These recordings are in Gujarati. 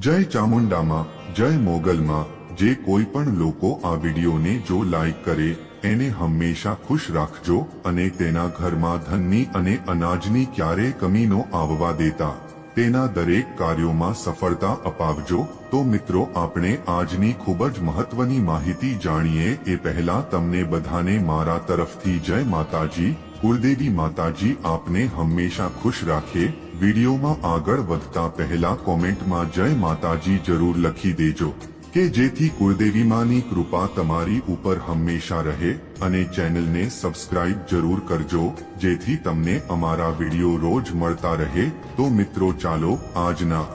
જય ચામુંડામાં, જય મોગલમાં, જે કોઈ પણ લોકો આ વિડીયોને જો લાઈક કરે, એને હંમેશા ખુશ રાખજો અને તેના ઘરમાં ધનની અને અનાજની ક્યારેય કમી નો આવવા દેતા. તેના દરેક કાર્યોમાં સફળતા અપાવજો. તો મિત્રો, આપણે આજની ખૂબ જ મહત્વની માહિતી જાણીએ. એ પહેલા તમને બધાને મારા તરફથી જય માતાજી કુળદેવી માતાજી આપને હંમેશા ખુશ રાખે. વિડીયોમાં આગળ વધતા પહેલા કોમેન્ટમાં જય માતાજી જરૂર લખી દેજો કે જેથી કુળદેવી માની કૃપા તમારી ઉપર હંમેશા રહે અને ચેનલને સબસ્ક્રાઇબ જરૂર કરજો, જેથી તમને અમારા વીડિયો રોજ મળતા રહે. તો મિત્રો ચાલો આજના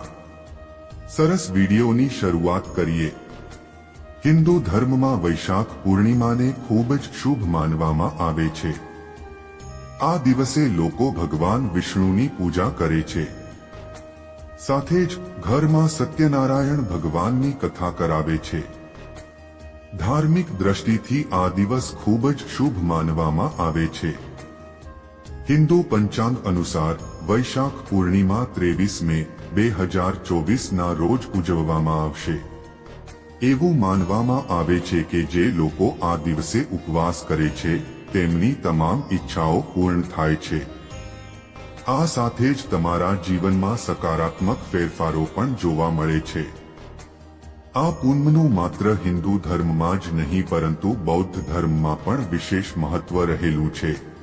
સરસ વિડીયોની શરૂઆત કરીએ. હિન્દુ ધર્મમાં વૈશાખ પૂર્ણિમાને ખૂબ જ શુભ માનવામાં આવે છે. આ દિવસે લોકો ભગવાન વિષ્ણુની પૂજા કરે છે. સાથે જ ઘરમાં સત્યનારાયણ ભગવાનની કથા કરાવે છે. ધાર્મિક દ્રષ્ટિથી આ દિવસ ખૂબ જ શુભ માનવામાં આવે છે. હિન્દુ પંચાંગ અનુસાર વૈશાખ પૂર્ણિમા ત્રેવીસ મે બે હજાર ચોવીસના રોજ ઉજવવામાં આવશે. એવું માનવામાં આવે છે કે જે લોકો આ દિવસે ઉપવાસ કરે છે તેમની તમામ ઈચ્છાઓ પૂર્ણ થાય છે. આ સાથે જ તમારા જીવનમાં સકારાત્મક ફેરફારો પણ જોવા મળે છે. આ પૂનમનું માત્ર હિન્દુ ધર્મમાં જ નહીં, પરંતુ બૌદ્ધ ધર્મમાં પણ વિશેષ મહત્વ રહેલું છે.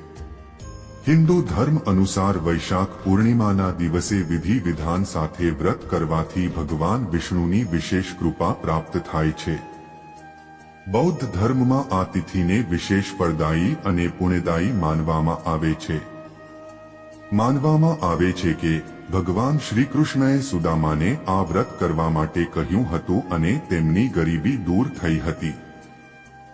હિન્દુ ધર્મ અનુસાર વૈશાખ પૂર્ણિમાના દિવસે વિધિ વિધાન સાથે વ્રત કરવાથી ભગવાન વિષ્ણુની વિશેષ કૃપા પ્રાપ્ત થાય છે. બૌદ્ધ ધર્મમાં આ તિથિને વિશેષ ફળદાયી અને પુણ્યદાયી માનવામાં આવે છે. માનવામાં આવે છે કે ભગવાન શ્રી કૃષ્ણએ સુદામાને આ વ્રત કરવા માટે કહ્યું હતું અને તેમની ગરીબી દૂર થઈ હતી.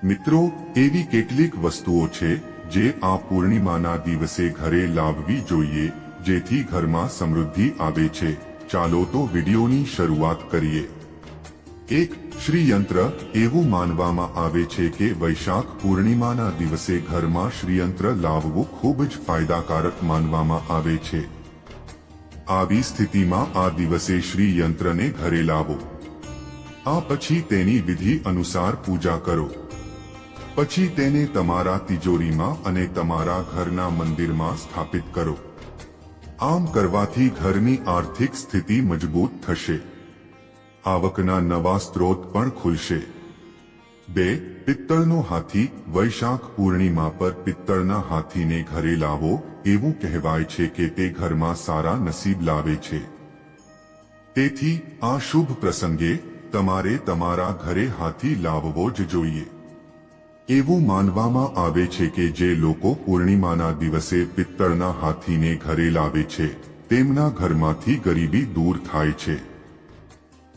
મિત્રો, એવી કેટલીક વસ્તુઓ છે જે આ પૂર્ણિમાના દિવસે ઘરે લાવવી જોઈએ, જેથી ઘરમાં સમૃદ્ધિ આવે છે. ચાલો તો વિડીયોની શરૂઆત કરીએ. એક શ્રીયંત્ર એવું માનવામાં આવે છે કે વૈશાખ પૂર્ણિમાના દિવસે ઘરમાં શ્રીયંત્ર લાવવું ખૂબ જ ફાયદાકારક માનવામાં આવે છે. આવી સ્થિતિમાં આ દિવસે શ્રીયંત્રને ઘરે લાવો. આ પછી તેની વિધિ અનુસાર પૂજા કરો. પછી તેને તમારા તિજોરીમાં અને તમારા ઘરના મંદિરમાં સ્થાપિત કરો. આમ કરવાથી ઘરની આર્થિક સ્થિતિ મજબૂત થશે. આવકના નવા સ્ત્રોત પણ ખુલશે. બે, પિત્તળનો હાથી વૈશાખ પૂર્ણિમા પર પિત્તળના હાથીને ઘરે લાવો એવું કહેવાય છે કે તે ઘરમાં સારા નસીબ લાવે છે. તેથી આ શુભ પ્રસંગે તમારે તમારા ઘરે હાથી લાવવો જ જોઈએ. એવું માનવામાં આવે છે કે જે લોકો પૂર્ણિમાના દિવસે પિત્તળના હાથીને ઘરે લાવે છે, તેમના ઘરમાંથી ગરીબી દૂર થાય છે.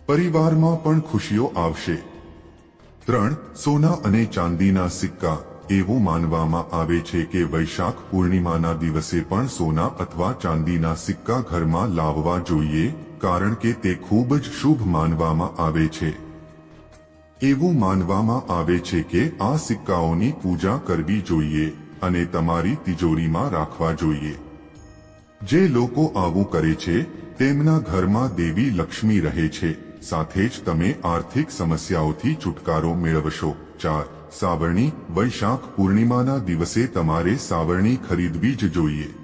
પરિવારમાં પણ ખુશીઓ આવશે. ત્રણ, સોના અને ચાંદીના સિક્કા. એવું માનવામાં આવે છે કે વૈશાખ પૂર્ણિમાના દિવસે પણ સોના અથવા ચાંદીના સિક્કા ઘરમાં લાવવા જોઈએ, કારણ કે તે ખૂબ જ શુભ માનવામાં આવે છે. એવું માનવામાં આવે છે કે આ સિક્કાઓની પૂજા કરવી જોઈએ અને તમારી તિજોરીમાં રાખવા જોઈએ. જે લોકો આવું કરે છે, તેમના ઘરમાં દેવી લક્ષ્મી રહે છે. સાથે જ તમે આર્થિક સમસ્યાઓથી છુટકારો મેળવશો. ચાર, સાવરણી, વૈશાખ પૂર્ણિમાના દિવસે તમારે સાવરણી ખરીદવી જ જોઈએ.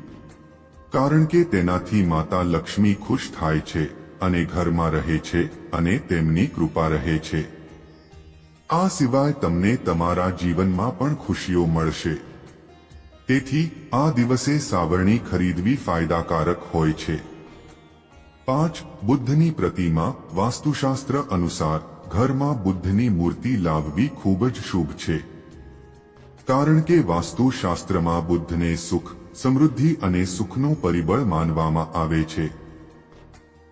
કારણ કે તેનાથી માતા લક્ષ્મી ખુશ થાય છે અને ઘરમાં રહે છે અને તેમની કૃપા રહે છે. આ સિવાય તમને તમારા જીવનમાં પણ ખુશીઓ મળશે. તેથી, આ દિવસે સાવરણી ખરીદવી ફાયદાકારક હોય છે. પાંચ બુદ્ધની પ્રતિમા વાસ્તુશાસ્ત્ર અનુસાર ઘરમાં બુદ્ધની મૂર્તિ લાવવી ખૂબ જ શુભ છે. કારણ કે વાસ્તુશાસ્ત્રમાં બુદ્ધને સુખ, સમૃદ્ધિ અને સુખનું પરિબળ માનવામાં આવે છે.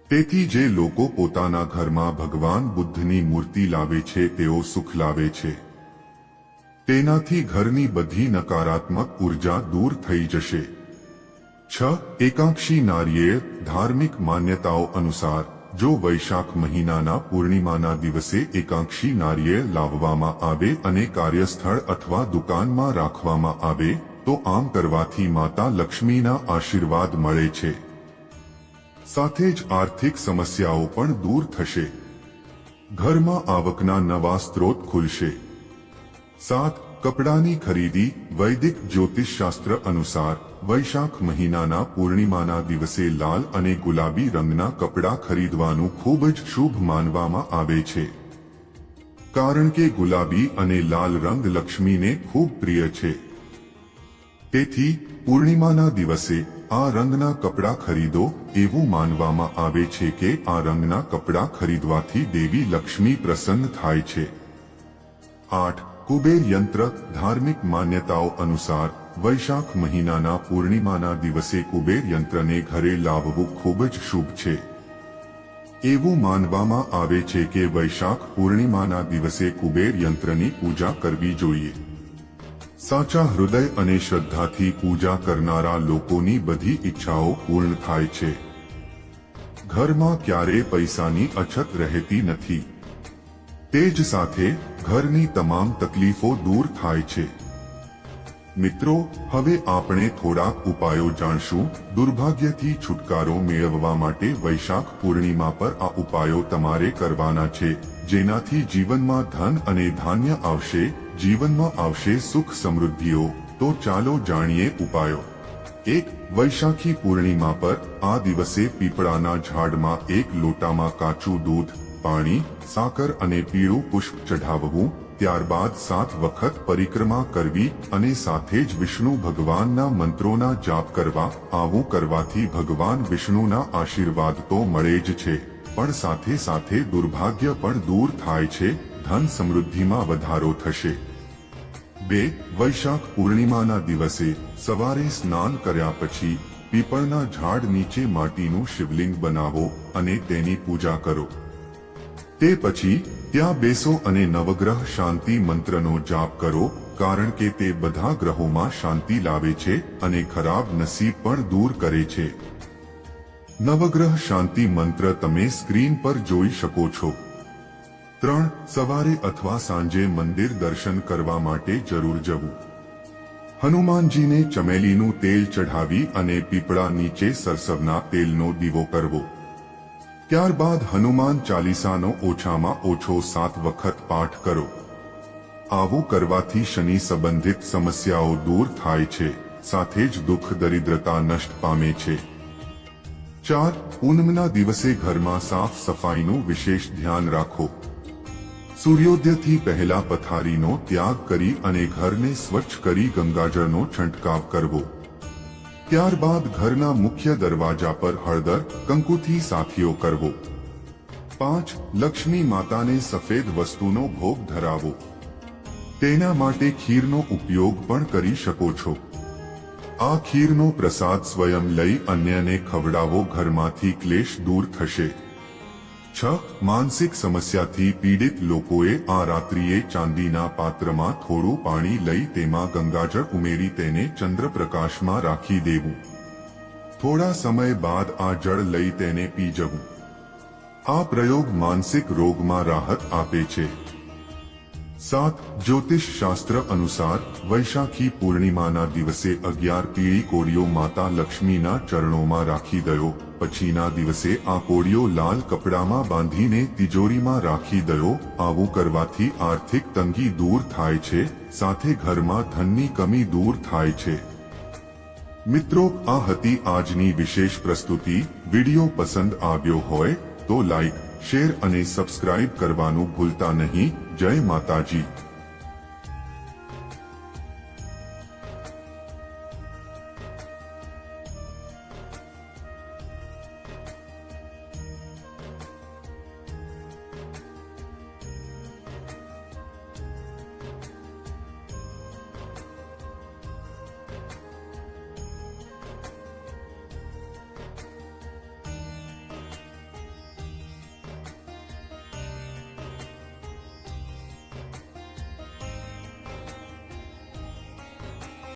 તેથી જે લોકો પોતાના ઘરમાં ભગવાન બુદ્ધની મૂર્તિ લાવે છે, તેઓ સુખ લાવે છે. તેનાથી ઘરની બધી નકારાત્મક ઊર્જા દૂર થઈ જશે. છ એકાંક્ષી નારીએ ધાર્મિક માન્યતાઓ અનુસાર જો વૈશાખ મહિનાના પૂર્ણિમાના દિવસે એકાંક્ષી નારિયેળ લાવવામાં આવે અને કાર્યસ્થળ અથવા દુકાનમાં રાખવામાં આવે, તો આમ કરવાથી માતા લક્ષ્મીના આશીર્વાદ મળે છે. સાથે જ આર્થિક સમસ્યાઓ પણ દૂર થશે. ઘરમાં આવકના નવા સ્ત્રોત ખુલશે. સાત, કપડાની ખરીદી વૈદિક જ્યોતિષશાસ્ત્ર અનુસાર વૈશાખ મહિનાના પૂર્ણિમાના દિવસે લાલ અને ગુલાબી રંગના કપડાં ખરીદવાનું ખૂબ જ શુભ માનવામાં આવે છે. કારણ કે ગુલાબી અને લાલ રંગ લક્ષ્મીને ખૂબ પ્રિય છે. તેથી, પૂર્ણિમાના દિવસે આ રંગના કપડાં ખરીદો એવું માનવામાં આવે છે કે આ રંગના કપડાં ખરીદવાથી દેવી લક્ષ્મી પ્રસન્ન થાય છે. આઠ, કુબેર યંત્ર ધાર્મિક માન્યતાઓ અનુસાર વૈશાખ મહિનાના પૂર્ણિમાના દિવસે કુબેર યંત્રને ઘરે લાવવું ખૂબ જ શુભ છે. એવું માનવામાં આવે છે કે વૈશાખ પૂર્ણિમાના દિવસે કુબેર યંત્રની પૂજા કરવી જોઈએ. સાચા હૃદય અને શ્રદ્ધાથી પૂજા કરનારા લોકોની બધી ઈચ્છાઓ પૂર્ણ થાય છે. ઘરમાં ક્યારે પૈસાની અછત રહેતી નથી. તે જ સાથે ઘરની તમામ તકલીફો દૂર થાય છે. મિત્રો, હવે આપણે થોડાક ઉપાયો જાણશું. દુર્ભાગ્યથી છુટકારો મેળવવા માટે વૈશાખ પૂર્ણિમા પર આ ઉપાયો તમારે કરવાના છે. જેનાથી જીવનમાં ધન અને ધાન્ય આવશે, જીવનમાં આવશે સુખ સમૃદ્ધિઓ. તો ચાલો જાણીએ ઉપાયો. એક, વૈશાખી પૂર્ણિમા પર આ દિવસે પીપળાના ઝાડમાં એક લોટામાં કાચું દૂધ, પાણી, સાકર અને પીળું પુષ્પ ચઢાવવું. ત્યારબાદ સાત વખત પરિક્રમા કરવી અને સાથે જ વિષ્ણુ ભગવાનના મંત્રોના જાપ કરવા, આવું કરવાથી ભગવાન વિષ્ણુના આશીર્વાદ તો મળે જ છે. પણ સાથે સાથે દુર્ભાગ્ય પણ દૂર થાય છે, ધન સમૃદ્ધિમાં વધારો થશે. બે, વૈશાખ પૂર્ણિમાના દિવસે સવારે સ્નાન કર્યા પછી પીપળના ઝાડ નીચે માટીનું શિવલિંગ બનાવો અને તેની પૂજા કરો. તે પછી ત્યાં બેસો અને નવગ્રહ શાંતિ મંત્રનો જાપ કરો, કારણ કે તે બધા ગ્રહોમાં શાંતિ લાવે છે અને ખરાબ નસીબ પણ દૂર કરે છે. નવગ્રહ શાંતિ મંત્ર તમે સ્ક્રીન પર જોઈ શકો છો. ત્રણ, સવારે અથવા સાંજે મંદિર દર્શન કરવા માટે જરૂર જવું. હનુમાનજીને ચમેલીનું તેલ ચઢાવી અને પીપળા નીચે સરસવના તેલનો દીવો કરવો. ત્યારબાદ હનુમાન ચાલીસાનો ઓછામાં ઓછો સાત વખત પાઠ કરો. આવું કરવાથી શનિ સંબંધિત સમસ્યાઓ દૂર થાય છે, સાથે જ દુઃખ, દરિદ્રતા નષ્ટ પામે છે. ચાર, પૂનમના દિવસે ઘરમાં સાફ સફાઈનું વિશેષ ધ્યાન રાખો. સૂર્યોદયથી પહેલા પથારીનો ત્યાગ કરી અને ઘરને સ્વચ્છ કરી ગંગાજળનો છંટકાવ કરવો. ત્યારબાદ ઘરના મુખ્ય દરવાજા પર હળદર, કંકુથી સાથીઓ કરવો. પાંચ, લક્ષ્મી માતાને સફેદ વસ્તુનો ભોગ ધરાવો. તેના માટે ખીરનો ઉપયોગ પણ કરી શકો છો. આ ખીરનો પ્રસાદ સ્વયં લઈ અન્યને ખવડાવો ઘરમાંથી ક્લેશ દૂર થશે. છ માનસિક સમસ્યાથી પીડિત લોકોએ આ રાત્રિએ ચાંદીના પાત્રમાં થોડું પાણી લઈ તેમાં ગંગાજળ ઉમેરી તેને ચંદ્રપ્રકાશમાં રાખી દેવું. થોડા સમય બાદ આ જળ લઈ તેને પી જવું આ પ્રયોગ માનસિક રોગમાં રાહત આપે છે. સાત જ્યોતિષ શાસ્ત્ર અનુસાર વૈશાખી પૂર્ણિમાના દિવસે અગિયાર પીળી કોળીઓ માતા લક્ષ્મીના ચરણોમાં રાખી દયો. પછીના દિવસે આ કોળીઓ લાલ કપડામાં બાંધીને તિજોરીમાં રાખી દયો. આવું કરવાથી આર્થિક તંગી દૂર થાય છે, સાથે ઘરમાં ધનની કમી દૂર થાય છે. મિત્રો, આ હતી આજની વિશેષ પ્રસ્તુતિ. વિડિયો પસંદ આવ્યો હોય તો લાઈક શેર અને સબસ્ક્રાઇબ કરવાનું ભૂલતા નહીં. જય માતાજી.